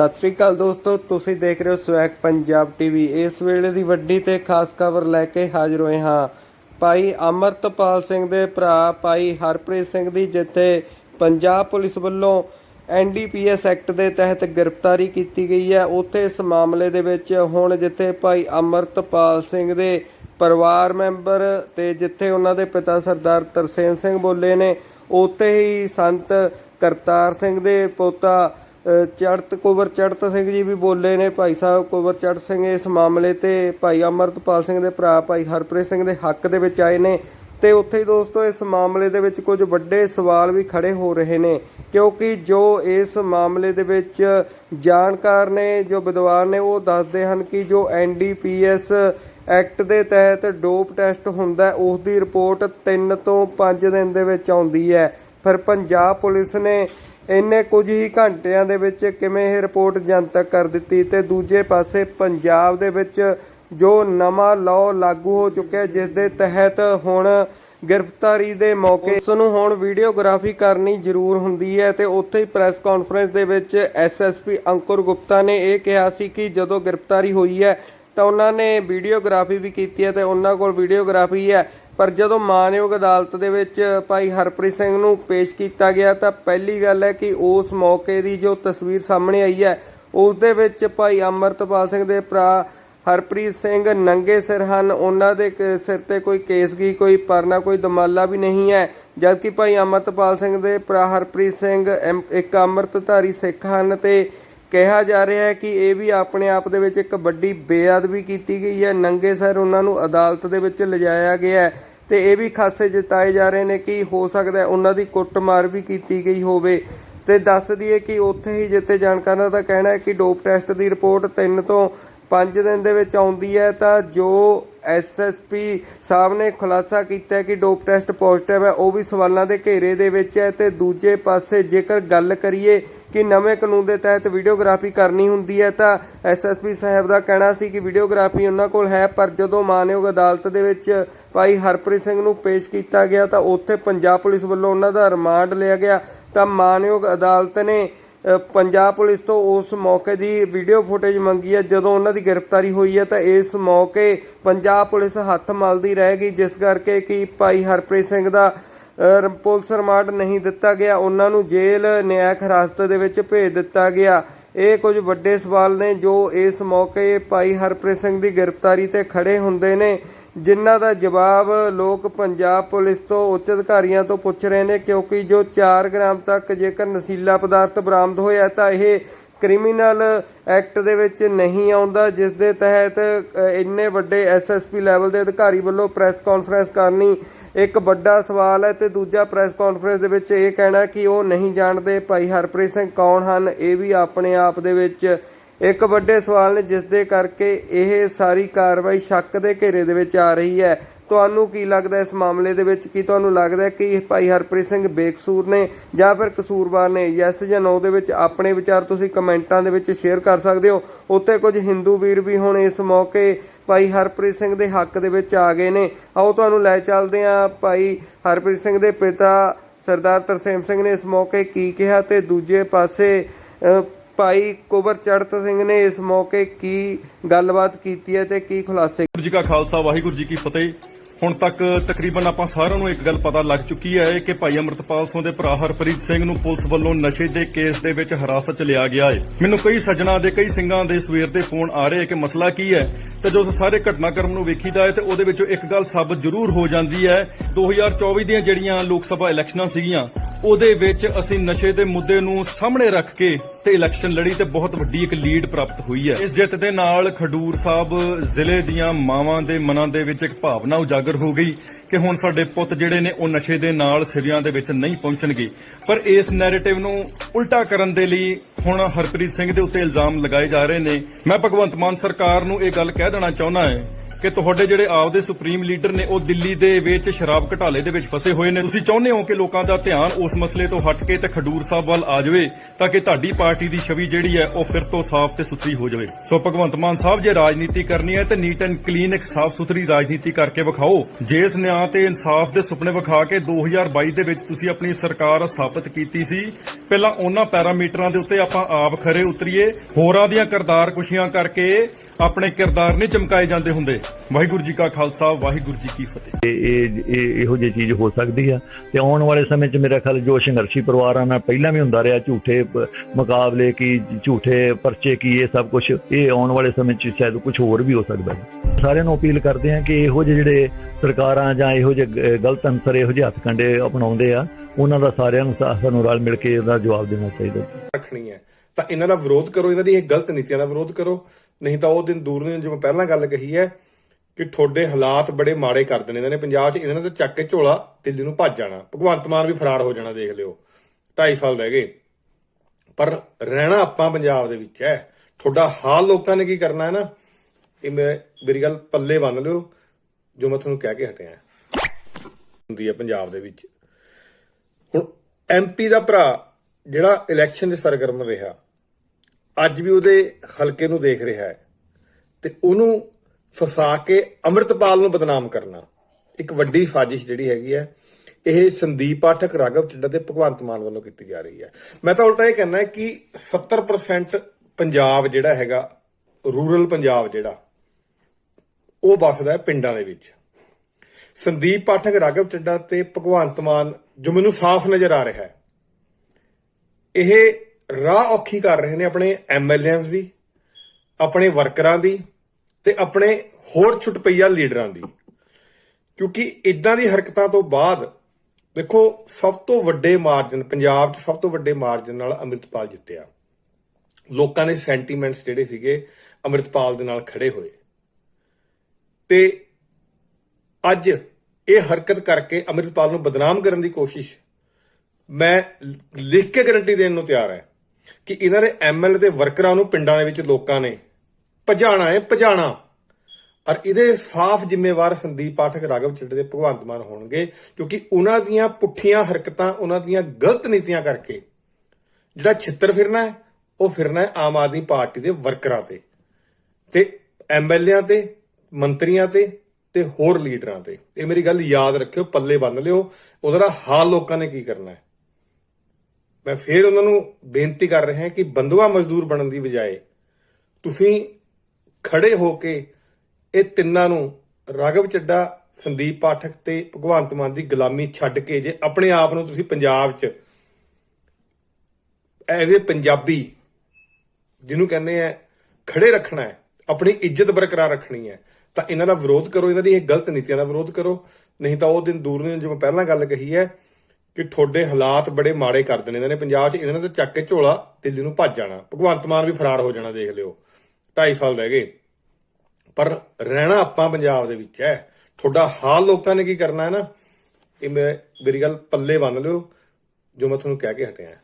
ਸਤਿ ਸ੍ਰੀ ਅਕਾਲ ਦੋਸਤੋ, ਤੁਸੀਂ ਦੇਖ ਰਹੇ ਹੋ ਸਵੈਕ ਪੰਜਾਬ ਟੀਵੀ ਇਸ ਵੇਲੇ ਦੀ ਵੱਡੀ ਤੇ ਖਾਸ ਖਬਰ ਲੈ ਕੇ ਹਾਜ਼ਰ ਹੋਏ ਹਾਂ। ਭਾਈ ਅਮਰਤਪਾਲ ਸਿੰਘ ਦੇ ਭਰਾ, ਭਾਈ ਹਰਪ੍ਰੀਤ ਸਿੰਘ ਦੀ ਜਿੱਥੇ ਪੰਜਾਬ ਪੁਲਿਸ ਵੱਲੋਂ ਐਨਡੀਪੀਐਸ ਐਕਟ ਦੇ ਤਹਿਤ ਗ੍ਰਿਫਤਾਰੀ ਕੀਤੀ ਗਈ ਹੈ, ਉੱਥੇ ਇਸ ਮਾਮਲੇ ਦੇ ਵਿੱਚ ਹੁਣ ਜਿੱਥੇ ਭਾਈ ਅਮਰਤਪਾਲ ਸਿੰਘ ਦੇ ਪਰਿਵਾਰ ਮੈਂਬਰ ਤੇ ਜਿੱਥੇ ਉਹਨਾਂ ਦੇ ਪਿਤਾ ਸਰਦਾਰ ਤਰਸੇਮ ਸਿੰਘ ਬੋਲੇ ਨੇ, ਉੱਥੇ ਹੀ ਸੰਤ ਕਰਤਾਰ ਸਿੰਘ ਦੇ ਪੋਤਾ ਚੜਤ ਕੁਵਰ ਚੜਤ ਸਿੰਘ ਜੀ ਵੀ ਬੋਲੇ ਨੇ, ਭਾਈ ਸਾਹਿਬ ਕੁਵਰ ਚੜਤ ਸਿੰਘ ਇਸ ਮਾਮਲੇ ਤੇ ਭਾਈ ਅਮਰਤਪਾਲ ਸਿੰਘ ਦੇ ਭਰਾ, ਭਾਈ ਹਰਪ੍ਰੀਤ ਸਿੰਘ ਦੇ ਹੱਕ ਦੇ ਵਿੱਚ ਆਏ ਨੇ। ਤੇ ਉੱਥੇ ਹੀ ਦੋਸਤੋ ਇਸ ਮਾਮਲੇ ਦੇ ਵਿੱਚ ਕੁਝ ਵੱਡੇ ਸਵਾਲ ਵੀ ਖੜੇ ਹੋ ਰਹੇ ਨੇ, ਕਿਉਂਕਿ ਜੋ ਇਸ ਮਾਮਲੇ ਦੇ ਵਿੱਚ ਜਾਣਕਾਰ ਨੇ, ਜੋ ਵਿਦਵਾਨ ਨੇ, ਉਹ ਦੱਸਦੇ ਹਨ ਕਿ ਜੋ ਐਨਡੀਪੀਐਸ ਐਕਟ ਦੇ ਤਹਿਤ ਡੋਪ ਟੈਸਟ ਹੁੰਦਾ ਉਸ ਦੀ ਰਿਪੋਰਟ 3 ਤੋਂ 5 ਦਿਨ ਦੇ ਵਿੱਚ ਆਉਂਦੀ ਹੈ। ਫਿਰ ਪੰਜਾਬ ਪੁਲਿਸ ਨੇ ਇੰਨੇ ਕੁਝ ਹੀ ਘੰਟਿਆਂ ਦੇ ਵਿੱਚ ਕਿਵੇਂ ਇਹ ਰਿਪੋਰਟ ਜਨਤਕ ਕਰ ਦਿੱਤੀ ਤੇ ਦੂਜੇ ਪਾਸੇ ਪੰਜਾਬ ਦੇ ਵਿੱਚ ਜੋ ਨਵਾਂ ਲਾਅ ਲਾਗੂ ਹੋ ਚੁੱਕਿਆ, ਜਿਸ ਦੇ ਤਹਿਤ ਹੁਣ ਗ੍ਰਿਫਤਾਰੀ ਦੇ ਮੌਕੇ ਉਸ ਨੂੰ ਹੁਣ ਵੀਡੀਓਗ੍ਰਾਫੀ ਕਰਨੀ ਜ਼ਰੂਰ ਹੁੰਦੀ ਹੈ ਤੇ ਉੱਥੇ ਹੀ ਪ੍ਰੈਸ ਕਾਨਫਰੰਸ ਦੇ ਵਿੱਚ ਐਸਐਸਪੀ ਅੰਕੁਰ ਗੁਪਤਾ ਨੇ ਇਹ ਕਿਹਾ ਸੀ ਕਿ ਜਦੋਂ ਗ੍ਰਿਫਤਾਰੀ ਹੋਈ ਹੈ ਤਾਂ ਉਹਨਾਂ ਨੇ ਵੀਡੀਓਗ੍ਰਾਫੀ ਵੀ ਕੀਤੀ ਹੈ ਤੇ ਉਹਨਾਂ ਕੋਲ ਵੀਡੀਓਗ੍ਰਾਫੀ ਹੈ। ਪਰ ਜਦੋਂ ਮਾਨਯੋਗ ਅਦਾਲਤ ਦੇ ਵਿੱਚ ਭਾਈ ਹਰਪ੍ਰੀਤ ਸਿੰਘ ਨੂੰ ਪੇਸ਼ ਕੀਤਾ ਗਿਆ ਤਾਂ ਪਹਿਲੀ ਗੱਲ ਹੈ ਕਿ ਉਸ ਮੌਕੇ ਦੀ ਜੋ ਤਸਵੀਰ ਸਾਹਮਣੇ ਆਈ ਹੈ, ਉਸ ਦੇ ਵਿੱਚ ਭਾਈ ਅਮਰਤਪਾਲ ਸਿੰਘ ਦੇ ਭਰਾ ਹਰਪ੍ਰੀਤ ਸਿੰਘ ਨੰਗੇ ਸਿਰ ਹਨ। ਉਹਨਾਂ ਦੇ ਕ- ਸਿਰ ਤੇ ਕੋਈ ਕੇਸਗੀ ਕੋਈ ਪਰਨਾ ਕੋਈ ਦਮਾਲਾ ਵੀ ਨਹੀਂ ਹੈ। ਜਦਕਿ ਭਾਈ ਅਮਰਤਪਾਲ ਸਿੰਘ ਦੇ ਭਰਾ ਹਰਪ੍ਰੀਤ ਸਿੰਘ, ਐਮ- ਇੱਕ ਅੰਮ੍ਰਿਤਧਾਰੀ ਸਿੱਖ ਹਨ ਤੇ ਕਿਹਾ ਜਾ ਰਿਹਾ ਹੈ ਕਿ ਇਹ ਵੀ ਆਪਣੇ ਆਪ ਦੇ ਵਿੱਚ ਇੱਕ ਵੱਡੀ ਬੇਅਦਬੀ ਕੀਤੀ ਗਈ ਹੈ। ਨੰਗੇ ਸਿਰ ਉਹਨਾਂ ਨੂੰ ਅਦਾਲਤ ਦੇ ਵਿੱਚ ਲਿਜਾਇਆ ਗਿਆ ਹੈ ਤੇ ਇਹ ਵੀ ਖਾਸੇ ਜਤਾਏ ਜਾ ਰਹੇ ਨੇ ਕਿ ਹੋ ਸਕਦਾ ਉਹਨਾਂ ਦੀ ਕੁੱਟਮਾਰ ਵੀ ਕੀਤੀ ਗਈ ਹੋਵੇ। ਤੇ ਦੱਸ ਦਈਏ ਕਿ ਉੱਥੇ ਹੀ ਜਿੱਥੇ ਜਾਣਕਾਰਾਂ ਦਾ ਕਹਿਣਾ ਹੈ ਕਿ ਡੋਪ ਟੈਸਟ ਦੀ ਰਿਪੋਰਟ 3 ਤੋਂ 5 ਦਿਨ ਦੇ ਵਿੱਚ ਆਉਂਦੀ ਹੈ, ਤਾਂ ਜੋ ਐਸਐਸਪੀ ਸਾਹਿਬ ਨੇ ਖੁਲਾਸਾ ਕੀਤਾ ਕਿ ਡੋਪ ਟੈਸਟ ਪੋਜ਼ਿਟਿਵ ਹੈ, ਉਹ ਵੀ ਸਵਾਲਾਂ ਦੇ ਘੇਰੇ ਦੇ ਵਿੱਚ ਹੈ ਤੇ ਦੂਜੇ ਪਾਸੇ ਜੇਕਰ ਗੱਲ ਕਰੀਏ ਕਿ ਨਵੇਂ ਕਾਨੂੰਨ ਦੇ ਤਹਿਤ ਵੀਡੀਓਗ੍ਰਾਫੀ ਕਰਨੀ ਹੁੰਦੀ ਹੈ ਤਾਂ ਐਸਐਸਪੀ ਸਾਹਿਬ ਦਾ ਕਹਿਣਾ ਸੀ ਕਿ ਵੀਡੀਓਗ੍ਰਾਫੀ ਉਹਨਾਂ ਕੋਲ ਹੈ, ਪਰ ਜਦੋਂ ਮਾਨਯੋਗ ਅਦਾਲਤ ਦੇ ਵਿੱਚ ਭਾਈ ਹਰਪ੍ਰੀਤ ਸਿੰਘ ਨੂੰ ਪੇਸ਼ ਕੀਤਾ ਗਿਆ ਤਾਂ ਉੱਥੇ ਪੰਜਾਬ ਪੁਲਿਸ ਵੱਲੋਂ ਉਹਨਾਂ ਦਾ ਰਿਮਾਂਡ ਲਿਆ ਗਿਆ ਤਾਂ ਮਾਨਯੋਗ ਅਦਾਲਤ ਨੇ ਪੰਜਾਬ ਪੁਲਿਸ ਤੋਂ ਉਸ ਮੌਕੇ ਦੀ ਵੀਡੀਓ ਫੁਟੇਜ ਮੰਗੀ ਹੈ। ਜਦੋਂ ਉਹਨਾਂ ਦੀ ਗ੍ਰਿਫਤਾਰੀ ਹੋਈ ਹੈ ਤਾਂ ਇਸ ਮੌਕੇ ਪੰਜਾਬ ਪੁਲਿਸ ਹੱਥ ਮਲਦੀ ਰਹੇਗੀ ਜਿਸ ਕਰਕੇ ਕਿ ਭਾਈ ਹਰਪ੍ਰੀਤ ਸਿੰਘ ਦਾ ਪੁਲਿਸ ਰਿਮਾਂਡ ਨਹੀਂ ਦਿੱਤਾ ਗਿਆ। ਉਹਨਾਂ ਨੂੰ ਜੇਲ੍ਹ ਨਿਆਇਕ ਹਿਰਾਸਤ ਦੇ ਵਿੱਚ ਭੇਜ ਦਿੱਤਾ ਗਿਆ। ਇਹ ਕੁਝ ਵੱਡੇ ਸਵਾਲ ਨੇ ਜੋ ਇਸ ਮੌਕੇ ਭਾਈ ਹਰਪ੍ਰੀਤ ਸਿੰਘ ਦੀ ਗ੍ਰਿਫਤਾਰੀ ਤੇ ਖੜੇ ਹੁੰਦੇ ਨੇ। ਜਿਨ੍ਹਾਂ ਦਾ ਜਵਾਬ ਲੋਕ ਪੰਜਾਬ ਪੁਲਿਸ ਤੋਂ ਉੱਚ ਅਧਿਕਾਰੀਆਂ ਤੋਂ ਪੁੱਛ ਰਹੇ ਨੇ, ਕਿਉਂਕਿ ਜੋ 4 ਗ੍ਰਾਮ ਤੱਕ ਜੇਕਰ ਨਸ਼ੀਲਾ ਪਦਾਰਥ ਬਰਾਮਦ ਹੋਇਆ ਤਾਂ ਇਹ ਕ੍ਰਿਮੀਨਲ ਐਕਟ ਦੇ ਵਿੱਚ ਨਹੀਂ ਆਉਂਦਾ, ਜਿਸ ਦੇ ਤਹਿਤ ਇੰਨੇ ਵੱਡੇ ਐਸਐਸਪੀ ਲੈਵਲ ਦੇ ਅਧਿਕਾਰੀ ਵੱਲੋਂ ਪ੍ਰੈਸ ਕਾਨਫਰੰਸ ਕਰਨੀ ਇੱਕ ਵੱਡਾ ਸਵਾਲ ਹੈ ਤੇ ਦੂਜਾ ਪ੍ਰੈਸ ਕਾਨਫਰੰਸ ਦੇ ਵਿੱਚ ਇਹ ਕਹਿਣਾ ਕਿ ਉਹ ਨਹੀਂ ਜਾਣਦੇ, ਭਾਈ ਹਰਪ੍ਰੀਤ ਸਿੰਘ ਕੌਣ ਹਨ? ਇਹ ਵੀ ਆਪਣੇ ਆਪ ਦੇ ਵਿੱਚ ਇੱਕ ਵੱਡੇ ਸਵਾਲ ਨੇ, ਜਿਸ ਦੇ ਕਰਕੇ ਇਹ ਸਾਰੀ ਕਾਰਵਾਈ ਸ਼ੱਕ ਦੇ ਘੇਰੇ ਦੇ ਵਿੱਚ ਆ ਰਹੀ ਹੈ। ਤੁਹਾਨੂੰ ਕੀ ਲੱਗਦਾ ਇਸ ਮਾਮਲੇ ਦੇ ਵਿੱਚ? ਕੀ ਤੁਹਾਨੂੰ ਲੱਗਦਾ ਕਿ ਭਾਈ ਹਰਪ੍ਰੀਤ ਸਿੰਘ ਬੇਕਸੂਰ ਨੇ ਜਾਂ ਫਿਰ ਕਸੂਰਵਾਰ ਨੇ ਯੈਸ ਜਾਂ ਨੋ ਦੇ ਵਿੱਚ ਆਪਣੇ ਵਿਚਾਰ ਤੁਸੀਂ ਕਮੈਂਟਾਂ ਦੇ ਵਿੱਚ ਸ਼ੇਅਰ ਕਰ ਸਕਦੇ ਹੋ? ਉੱਥੇ ਕੁਝ ਹਿੰਦੂ ਵੀਰ ਵੀ ਹੁਣ ਇਸ ਮੌਕੇ ਭਾਈ ਹਰਪ੍ਰੀਤ ਸਿੰਘ ਦੇ ਹੱਕ ਦੇ ਵਿੱਚ ਆ ਗਏ ਨੇ। ਆਓ ਤੁਹਾਨੂੰ ਲੈ ਚੱਲਦੇ ਹਾਂ ਭਾਈ ਹਰਪ੍ਰੀਤ ਸਿੰਘ ਦੇ ਪਿਤਾ ਸਰਦਾਰ ਤਰਸੇਮ ਸਿੰਘ ਨੇ ਇਸ ਮੌਕੇ ਕੀ ਕਿਹਾ ਤੇ ਦੂਜੇ ਪਾਸੇ ਭਾਈ ਕੁਬਰ ਚੜਤ ਸਿੰਘ ਨੇ ਇਸ ਮੌਕੇ ਕੀ ਗੱਲਬਾਤ ਕੀਤੀ ਹੈ ਤੇ ਕੀ ਖੁਲਾਸੇ ਵਾਹਿਗੁਰੂ ਜੀ ਕਾ ਖਾਲਸਾ, ਵਾਹਿਗੁਰੂ ਜੀ ਕੀ ਫਤਿਹ। ਹੁਣ ਤੱਕ ਤਕਰੀਬਨ ਆਪਾਂ ਸਾਰਿਆਂ ਨੂੰ ਇੱਕ ਗੱਲ ਪਤਾ ਲੱਗ ਚੁੱਕੀ ਹੈ ਕਿ ਭਾਈ ਅਮਰਤਪਾਲ ਸਿੰਘ ਦੇ ਭਰਾ ਹਰਪ੍ਰੀਤ ਸਿੰਘ ਨੂੰ ਪੁਲਿਸ ਵੱਲੋਂ ਨਸ਼ੇ ਦੇ ਕੇਸ ਦੇ ਵਿੱਚ ਹਿਰਾਸਤ 'ਚ ਲਿਆ ਗਿਆ ਹੈ। ਮੈਨੂੰ ਕਈ ਸੱਜਣਾ ਦੇ, ਕਈ ਸਿੰਘਾਂ ਦੇ ਸਵੇਰ ਦੇ ਫੋਨ ਆ ਰਹੇ ਕਿ ਮਸਲਾ ਕੀ ਹੈ ਤੇ ਜੋ ਸਾਰੇ ਘਟਨਾਕ੍ਰਮ ਨੂੰ ਵੇਖੀਦਾ ਹੈ ਤੇ ਉਹਦੇ ਵਿੱਚੋਂ ਇੱਕ ਗੱਲ ਸਾਬਤ ਜ਼ਰੂਰ ਹੋ ਜਾਂਦੀ ਹੈ। 2024 ਦੀਆਂ ਜਿਹੜੀਆਂ ਲੋਕ ਸਭਾ ਇਲੈਕਸ਼ਨਾਂ ਸੀਗੀਆਂ ਉਹਦੇ ਵਿੱਚ ਅਸੀਂ ਨਸ਼ੇ ਦੇ ਮੁੱਦੇ ਨੂੰ ਸਾਹਮਣੇ ਰੱਖ ਕੇ ਤੇ ਇਲੈਕਸ਼ਨ ਲੜੀ ਤੇ ਬਹੁਤ ਵੱਡੀ ਇੱਕ ਲੀਡ ਪ੍ਰਾਪਤ ਹੋਈ ਹੈ। ਇਸ ਜਿੱਤ ਦੇ ਨਾਲ ਖਡੂਰ ਸਾਹਿਬ ਜ਼ਿਲ੍ਹੇ ਦੀਆਂ ਮਾਵਾਂ ਦੇ ਮਨਾਂ ਦੇ ਵਿੱਚ ਇੱਕ ਭਾਵਨਾ ਉਜਾਗਰ ਹੋ ਗਈ ਕਿ ਹੁਣ ਸਾਡੇ ਪੁੱਤ ਜਿਹੜੇ ਨੇ ਉਹ ਨਸ਼ੇ ਦੇ ਨਾਲ ਸਿਵਿਆਂ ਦੇ ਵਿੱਚ ਨਹੀਂ ਪਹੁੰਚਣਗੇ। ਪਰ ਇਸ ਨੈਰੇਟਿਵ ਨੂੰ ਉਲਟਾ ਕਰਨ ਦੇ ਲਈ ਹੁਣ ਹਰਪ੍ਰੀਤ ਸਿੰਘ ਦੇ ਉੱਤੇ ਇਲਜ਼ਾਮ ਲਗਾਏ ਜਾ ਰਹੇ ਨੇ। ਮੈਂ ਭਗਵੰਤ ਮਾਨ ਸਰਕਾਰ ਨੂੰ ਇਹ ਗੱਲ ਕਹਿ ਦੇਣਾ ਚਾਹੁੰਦਾ ਹਾਂ ਕਿ ਤੁਹਾਡੇ ਜਿਹੜੇ ਆਪਦੇ ਸੁਪਰੀਮ ਲੀਡਰ ਨੇ, ਉਹ ਦਿੱਲੀ ਦੇ ਵਿੱਚ ਸ਼ਰਾਬ ਘਟਾਲੇ ਦੇ ਵਿੱਚ ਫਸੇ ਹੋਏ ਨੇ। ਤੁਸੀਂ ਚਾਹੁੰਦੇ ਹੋ ਕਿ ਲੋਕਾਂ ਦਾ ਧਿਆਨ ਉਸ ਮਸਲੇ ਤੋਂ ਹਟ ਕੇ ਤੇ ਖਡੂਰ ਸਾਹਿਬ ਵੱਲ ਆ ਜਾਵੇ, ਤਾਂ ਕਿ ਤੁਹਾਡੀ ਪਾਰਟੀ ਦੀ ਛਵੀ ਜਿਹੜੀ ਹੈ, ਉਹ ਫਿਰ ਤੋਂ ਸਾਫ਼ ਤੇ ਸੁਥਰੀ ਹੋ ਜਾਵੇ। ਸੋ ਭਗਵੰਤ ਮਾਨ ਸਾਹਿਬ, ਜੇ ਰਾਜਨੀਤੀ ਕਰਨੀ ਹੈ, ਤੇ ਨੀਟ ਐਂਡ ਕਲੀਨ ਇੱਕ ਸਾਫ਼ ਸੁਥਰੀ ਰਾਜਨੀਤੀ ਕਰਕੇ ਵਿਖਾਓ। ਜੇ ਇਸ ਨਿਆਂ ਤੇ ਇਨਸਾਫ ਦੇ ਸੁਪਨੇ ਵਿਖਾ ਕੇ 2022 ਦੇ ਵਿੱਚ ਤੁਸੀਂ ਆਪਣੀ ਸਰਕਾਰ ਸਥਾਪਿਤ ਕੀਤੀ ਸੀ, ਪਹਿਲਾਂ ਉਹਨਾਂ ਪੈਰਾਮੀਟਰਾਂ ਦੇ ਉੱਤੇ ਆਪਾਂ ਆਪ ਖਰੇ ਉਤਰੀਏ। ਹੋਰਾਂ ਦੀਆਂ ਕਿਰਦਾਰ ਕੁਸ਼ੀਆਂ ਕਰਕੇ ਆਪਣੇ ਕਿਰਦਾਰ ਨਹੀਂ ਚਮਕਾਏ ਜਾਂਦੇ ਹੁੰਦੇ। ਵਾਹਿਗੁਰੂ ਜੀ ਕਾ ਖਾਲਸਾ ਵਾਹਿਗੁਰੂ ਜੀ ਕੀ ਫਤਿਹ। ਇਹ ਇਹ ਇਹ- ਇਹੋ ਜਿਹੀ ਚੀਜ਼ ਹੋ ਸਕਦੀ ਆ। ਤੇ ਆਉਣ ਵਾਲੇ ਸਮੇਂ 'ਚ ਮੇਰਾ ਖਿਆਲ ਜੋ ਸੰਘਰਸ਼ੀ ਪਰਿਵਾਰਾਂ ਨਾਲ ਪਹਿਲਾਂ ਵੀ ਹੁੰਦਾ ਰਿਹਾ ਝੂਠੇ ਮੁਕਾਬਲੇ ਕੀ ਝੂਠੇ ਪਰਚੇ ਕੀ ਇਹ ਸਭ ਕੁਝ ਇਹ ਆਉਣ ਵਾਲੇ ਸਮੇਂ 'ਚ ਸ਼ਾਇਦ ਕੁਝ ਹੋਰ ਵੀ ਹੋ ਸਕਦਾ ਹੈ। ਸਾਰਿਆਂ ਨੂੰ ਅਪੀਲ ਕਰਦੇ ਆ ਕਿ ਇਹੋ ਜਿਹੇ ਜਿਹੜੇ ਸਰਕਾਰਾਂ ਜਾਂ ਇਹੋ ਜਿਹੇ ਗਲਤ ਅੰਸਰ ਇਹੋ ਜਿਹੇ ਹੱਥਕੰਡੇ ਅਪਣਾਉਂਦੇ ਆ ਉਹਨਾਂ ਦਾ ਸਾਰਿਆਂ ਨੂੰ ਸਾਨੂੰ ਰਲ ਮਿਲ ਕੇ ਇਹਦਾ ਜਵਾਬ ਦੇਣਾ ਚਾਹੀਦਾ। ਰੱਖਣੀ ਹੈ। ਤਾਂ ਇਹਨਾਂ ਦਾ ਵਿਰੋਧ ਕਰੋ ਇਹਨਾਂ ਦੀ ਇਹ ਗਲਤ ਨੀਤੀਆਂ ਦਾ ਵਿਰੋਧ ਕਰੋ। ਨਹੀਂ ਤਾਂ ਉਹ ਦਿਨ ਦੂਰ ਨਹੀਂ ਜਿਵੇਂ ਪਹਿਲਾਂ ਗੱਲ ਕਹੀ ਹੈ ਕਿ ਤੁਹਾਡੇ ਹਾਲਾਤ ਬੜੇ ਮਾੜੇ ਕਰ ਦੇਣੇ ਇਹਨਾਂ ਨੇ। ਪੰਜਾਬ 'ਚ ਇਹਨਾਂ ਨੇ ਤਾਂ ਚੱਕ ਕੇ ਝੋਲਾ ਦਿੱਲੀ ਨੂੰ ਭੱਜ ਜਾਣਾ। ਭਗਵੰਤ ਮਾਨ ਵੀ ਫਰਾਰ ਹੋ ਜਾਣਾ, ਦੇਖ ਲਿਓ। 2.5 ਸਾਲ ਰਹਿ ਗਏ। ਪਰ ਰਹਿਣਾ ਆਪਾਂ ਪੰਜਾਬ ਦੇ ਵਿੱਚ ਹੈ। ਤੁਹਾਡਾ ਹਾਲ ਲੋਕਾਂ ਨੇ ਕੀ ਕਰਨਾ ਹੈ ਨਾ? ਇਹ ਮੈਂ, ਮੇਰੀ ਗੱਲ ਪੱਲੇ ਬੰਨ ਲਿਓ, ਜੋ ਮੈਂ ਤੁਹਾਨੂੰ ਕਹਿ ਕੇ ਹਟਿਆ। ਹੁੰਦੀ ਹੈ ਪੰਜਾਬ ਦੇ ਵਿੱਚ। ਹੁਣ ਐਮਪੀ ਦਾ ਭਰਾ ਜਿਹੜਾ ਇਲੈਕਸ਼ਨ ਦੇ ਸਰਗਰਮ ਰਿਹਾ, ਅੱਜ ਵੀ ਉਹਦੇ ਹਲਕੇ ਨੂੰ ਦੇਖ ਰਿਹਾ ਹੈ। ਤੇ ਉਹਨੂੰ ਫਸਾ ਕੇ ਅੰਮ੍ਰਿਤਪਾਲ ਨੂੰ ਬਦਨਾਮ ਕਰਨਾ। ਇੱਕ ਵੱਡੀ ਸਾਜ਼ਿਸ਼ ਜਿਹੜੀ ਹੈਗੀ ਹੈ, ਇਹ ਸੰਦੀਪ ਪਾਠਕ ਰਾਘਵ ਚੱਡਾ ਤੇ ਭਗਵੰਤ ਮਾਨ ਵੱਲੋਂ ਕੀਤੀ ਜਾ ਰਹੀ ਹੈ। ਮੈਂ ਤਾਂ ਉਲਟਾ ਇਹ ਕਹਿੰਦਾ ਕਿ 70% ਪੰਜਾਬ ਜਿਹੜਾ ਹੈਗਾ, ਰੂਰਲ ਪੰਜਾਬ ਜਿਹੜਾ, ਉਹ ਵਸਦਾ ਹੈ ਪਿੰਡਾਂ ਦੇ ਵਿੱਚ। ਸੰਦੀਪ ਪਾਠਕ ਰਾਘਵ ਚੱਡਾ ਤੇ ਭਗਵੰਤ ਮਾਨ ਜੋ ਮੈਨੂੰ ਸਾਫ਼ ਨਜ਼ਰ ਆ ਰਿਹਾ ਹੈ, ਇਹ ਰਾਹ ਔਖੀ ਕਰ ਰਹੇ ਨੇ ਆਪਣੇ ਐਮਐਲਏਆਂ ਦੀ, ਆਪਣੇ ਵਰਕਰਾਂ ਦੀ ਤੇ ਆਪਣੇ ਹੋਰ ਛੁਟਪਈਆ ਲੀਡਰਾਂ ਦੀ। ਕਿਉਂਕਿ ਇਦਾਂ ਦੀ ਹਰਕਤਾਂ ਤੋਂ ਬਾਅਦ, ਦੇਖੋ, ਸਭ ਤੋਂ ਵੱਡੇ ਮਾਰਜਨ, ਪੰਜਾਬ 'ਚ ਸਭ ਤੋਂ ਵੱਡੇ ਮਾਰਜਨ ਨਾਲ ਅੰਮ੍ਰਿਤਪਾਲ ਜਿੱਤਿਆ। ਲੋਕਾਂ ਦੇ ਸੈਂਟੀਮੈਂਟਸ ਜਿਹੜੇ ਸੀਗੇ, ਅੰਮ੍ਰਿਤਪਾਲ ਦੇ ਨਾਲ ਖੜੇ ਹੋਏ। ਤੇ ਅੱਜ ਇਹ ਹਰਕਤ ਕਰਕੇ ਅੰਮ੍ਰਿਤਪਾਲ ਨੂੰ ਬਦਨਾਮ ਕਰਨ ਦੀ ਕੋਸ਼ਿਸ਼, ਮੈਂ ਲਿਖ ਕੇ ਗਰੰਟੀ ਦੇਣ ਨੂੰ ਤਿਆਰ ਹਾਂ ਕਿ ਇਹਨਾਂ ਦੇ ਐਮਐਲ ਦੇ ਵਰਕਰਾਂ ਨੂੰ ਪਿੰਡਾਂ ਦੇ ਵਿੱਚ ਲੋਕਾਂ ਨੇ ਭਜਾਣਾ ਹੈ, ਭਜਾਣਾ। ਔਰ ਇਹਦੇ ਸਾਫ਼ ਜ਼ਿੰਮੇਵਾਰ ਸੰਦੀਪ ਪਾਠਕ ਰਾਘਵ ਚੱਡੇ ਦੇ ਭਗਵੰਤ ਮਾਨ ਹੋਣਗੇ ਕਿਉਂਕਿ ਉਹਨਾਂ ਦੀਆਂ ਪੁੱਠੀਆਂ ਹਰਕਤਾਂ, ਉਹਨਾਂ ਦੀਆਂ ਗਲਤ ਨੀਤੀਆਂ ਕਰਕੇ ਜਿਹੜਾ ਛਿੱਤਰ ਫਿਰਨਾ ਹੈ, ਉਹ ਫਿਰਨਾ ਹੈ ਆਮ ਆਦਮੀ ਪਾਰਟੀ ਦੇ ਵਰਕਰਾਂ ਤੇ ਤੇ ਐਮਐਲਏਆਂ ਤੇ, ਮੰਤਰੀਆਂ ਤੇ ਤੇ ਹੋਰ ਲੀਡਰਾਂ ਤੇ। ਇਹ ਮੇਰੀ ਗੱਲ ਯਾਦ ਰੱਖਿਓ, ਪੱਲੇ ਬੰਨ ਲਿਓ। ਉਹਦਾ ਹਾਲ ਲੋਕਾਂ ਨੇ ਕੀ ਕਰਨਾ ਹੈ? ਮੈਂ ਫੇਰ ਉਹਨਾਂ ਨੂੰ ਬੇਨਤੀ ਕਰ ਰਿਹਾ ਕਿ ਬੰਦੂਆ ਮਜ਼ਦੂਰ ਬਣਨ ਦੀ ਬਜਾਏ ਤੁਸੀਂ ਖੜੇ ਹੋ ਕੇ ਇਹ ਤਿੰਨਾਂ ਨੂੰ ਰਾਘਵ ਚੱਡਾ, ਸੰਦੀਪ ਪਾਠਕ ਤੇ ਭਗਵੰਤ ਮਾਨ ਦੀ ਗੁਲਾਮੀ ਛੱਡ ਕੇ ਜੇ ਆਪਣੇ ਆਪ ਨੂੰ ਤੁਸੀਂ ਪੰਜਾਬ 'ਚ ਐਵੇਂ ਪੰਜਾਬੀ ਜਿਹਨੂੰ ਕਹਿੰਦੇ ਆ ਖੜੇ ਰੱਖਣਾ ਹੈ, ਆਪਣੀ ਇੱਜ਼ਤ ਬਰਕਰਾਰ ਰੱਖਣੀ ਹੈ, ਤਾਂ ਇਹਨਾਂ ਦਾ ਵਿਰੋਧ ਕਰੋ, ਇਹਨਾਂ ਦੀ ਇਹ ਗਲਤ ਨੀਤੀਆਂ ਦਾ ਵਿਰੋਧ ਕਰੋ, ਨਹੀਂ ਤਾਂ ਉਹ ਦਿਨ ਦੂਰ ਨਹੀਂ ਜਿਵੇਂ ਪਹਿਲਾਂ ਗੱਲ ਕਹੀ ਹੈ ਕਿ ਤੁਹਾਡੇ ਹਾਲਾਤ ਬੜੇ ਮਾੜੇ ਕਰ ਦੇਣੇ ਇਹਨਾਂ ਨੇ, ਪੰਜਾਬ 'ਚ ਇਹਨਾਂ ਨੇ ਤਾਂ ਚੱਕ ਕੇ ਝੋਲਾ ਦਿੱਲੀ ਨੂੰ ਭੱਜ ਜਾਣਾ, ਭਗਵੰਤ ਮਾਨ ਵੀ ਫਰਾਰ ਹੋ ਜਾਣਾ ਦੇਖ ਲਿਓ। 2.5 ਸਾਲ ਰਹਿ ਗਏ। ਪਰ ਰਹਿਣਾ ਆਪਾਂ ਪੰਜਾਬ ਦੇ ਵਿੱਚ ਹੈ। ਤੁਹਾਡਾ ਹਾਲ ਲੋਕਾਂ ਨੇ ਕੀ ਕਰਨਾ ਹੈ ਨਾ? ਇਹ ਮੈਂ, ਮੇਰੀ ਗੱਲ ਪੱਲੇ ਬੰਨ ਲਿਓ, ਜੋ ਮੈਂ ਤੁਹਾਨੂੰ ਕਹਿ ਕੇ ਹਟਿਆ।